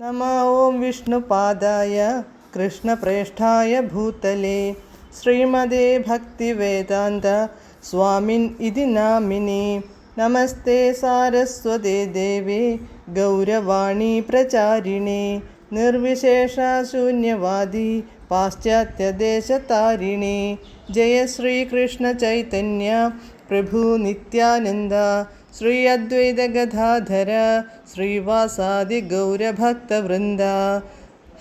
नम ॐ विष्णुपादाय कृष्णप्रेष्ठाय भूतले श्रीमदे भक्तिवेदान्त स्वामिन् इति नामिनि। नमस्ते सारस्वते देवे गौरवाणी प्रचारिणे। निर्विशेषशून्यवादी पाश्चात्यदेशतारिणे जय श्रीकृष्णचैतन्य प्रभु नित्यानन्द श्री अद्वैतगदाधर श्रीवासादिगौरभक्तवृन्द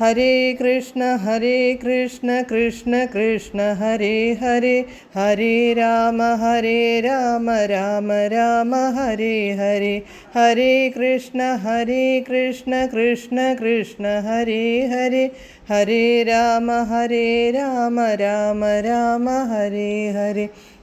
हरे कृष्ण हरे कृष्ण कृष्ण कृष्ण हरे हरे हरे राम हरे राम राम राम हरे हरे हरे कृष्ण हरे कृष्ण कृष्ण कृष्ण हरे हरे हरे राम हरे राम राम राम हरे हरे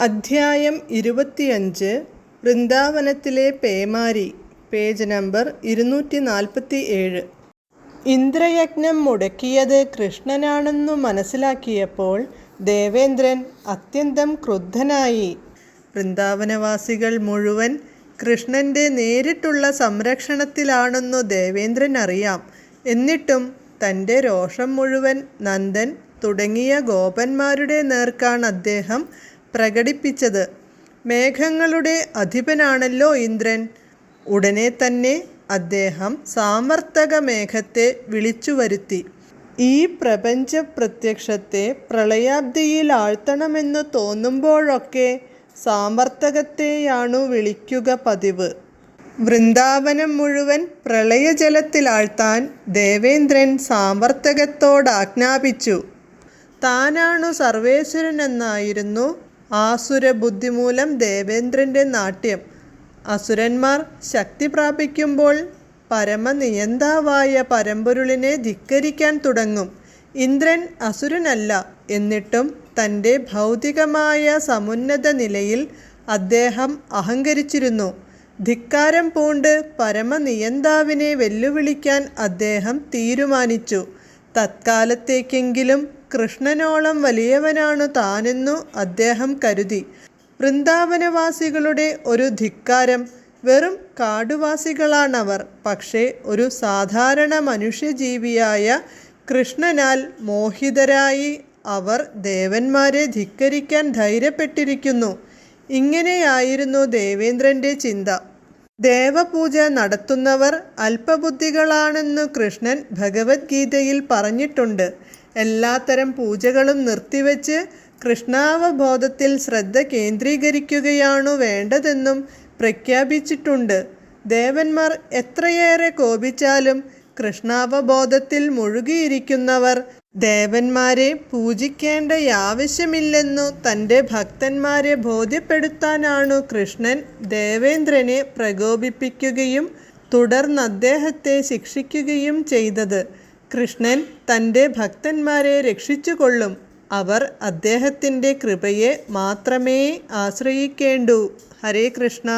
അധ്യായം ഇരുപത്തിയഞ്ച് വൃന്ദാവനത്തിലെ പേമാരി പേജ് നമ്പർ ഇരുന്നൂറ്റി നാൽപ്പത്തി ഏഴ് ഇന്ദ്രയജ്ഞം മുടക്കിയത് കൃഷ്ണനാണെന്നു മനസ്സിലാക്കിയപ്പോൾ ദേവേന്ദ്രൻ അത്യന്തം ക്രുദ്ധനായി. വൃന്ദാവനവാസികൾ മുഴുവൻ കൃഷ്ണന്റെ നേരിട്ടുള്ള സംരക്ഷണത്തിലാണെന്നു ദേവേന്ദ്രൻ അറിയാം എന്നിട്ടും തന്റെ രോഷം മുഴുവൻ നന്ദൻ തുടങ്ങിയ ഗോപന്മാരുടെ നേർക്കാണ് അദ്ദേഹം പ്രകടിപ്പിച്ചത്. മേഘങ്ങളുടെ അധിപനാണല്ലോ ഇന്ദ്രൻ. ഉടനെ തന്നെ അദ്ദേഹം സാമർത്ഥക മേഘത്തെ വിളിച്ചു വരുത്തി. ഈ പ്രപഞ്ച പ്രത്യക്ഷത്തെ പ്രളയാബ്ദിയിൽ ആഴ്ത്തണമെന്ന് തോന്നുമ്പോഴൊക്കെ സാമർത്ഥകത്തെയാണു വിളിക്കുക പതിവ്. വൃന്ദാവനം മുഴുവൻ പ്രളയജലത്തിലാഴ്ത്താൻ ദേവേന്ദ്രൻ സാമർത്ഥകത്തോടാജ്ഞാപിച്ചു. താനാണു സർവേശ്വരനെന്നായിരുന്നു ആസുര ബുദ്ധിമൂലം ദേവേന്ദ്രന്റെ നാട്യം. അസുരന്മാർ ശക്തി പ്രാപിക്കുമ്പോൾ പരമനിയന്താവായ പരമ്പൊരുളിനെ ധിക്കരിക്കാൻ തുടങ്ങും. ഇന്ദ്രൻ അസുരനല്ല എന്നിട്ടും തന്റെ ഭൗതികമായ സമുന്നത നിലയിൽ അദ്ദേഹം അഹങ്കരിച്ചിരുന്നു. ധിക്കാരം പൂണ്ട് പരമനിയന്താവിനെ വെല്ലുവിളിക്കാൻ അദ്ദേഹം തീരുമാനിച്ചു. തത്കാലത്തേക്കെങ്കിലും കൃഷ്ണനോളം വലിയവനാണു താനെന്നു അദ്ദേഹം കരുതി. വൃന്ദാവനവാസികളുടെ ഒരു ധിക്കാരം വെറും കാടുവാസികളാണവർ. പക്ഷേ ഒരു സാധാരണ മനുഷ്യജീവിയായ കൃഷ്ണനാൽ മോഹിതരായി അവർ ദേവന്മാരെ ധിക്കരിക്കാൻ ധൈര്യപ്പെട്ടിരിക്കുന്നു. ഇങ്ങനെയായിരുന്നു ദേവേന്ദ്രന്റെ ചിന്ത. ദേവപൂജ നടത്തുന്നവർ അല്പബുദ്ധികളാണെന്നു കൃഷ്ണൻ ഭഗവത്ഗീതയിൽ പറഞ്ഞിട്ടുണ്ട്. എല്ലാത്തരം പൂജകളും നിർത്തിവെച്ച് കൃഷ്ണാവബോധത്തിൽ ശ്രദ്ധ കേന്ദ്രീകരിക്കുകയാണു വേണ്ടതെന്നും പ്രഖ്യാപിച്ചിട്ടുണ്ട്. ദേവന്മാർ എത്രയേറെ കോപിച്ചാലും കൃഷ്ണാവബോധത്തിൽ മുഴുകിയിരിക്കുന്നവർ ദേവന്മാരെ പൂജിക്കേണ്ട ആവശ്യമില്ലെന്നു തന്റെ ഭക്തന്മാരെ ബോധ്യപ്പെടുത്താനാണു കൃഷ്ണൻ ദേവേന്ദ്രനെ പ്രകോപിപ്പിക്കുകയും തുടർന്ന് അദ്ദേഹത്തെ ശിക്ഷിക്കുകയും ചെയ്തത്. കൃഷ്ണൻ തന്റെ ഭക്തന്മാരെ രക്ഷിച്ചുകൊള്ളും. അവർ അദ്ദേഹത്തിന്റെ കൃപയെ മാത്രമേ ആശ്രയിക്കേണ്ടൂ. ഹരേ കൃഷ്ണ.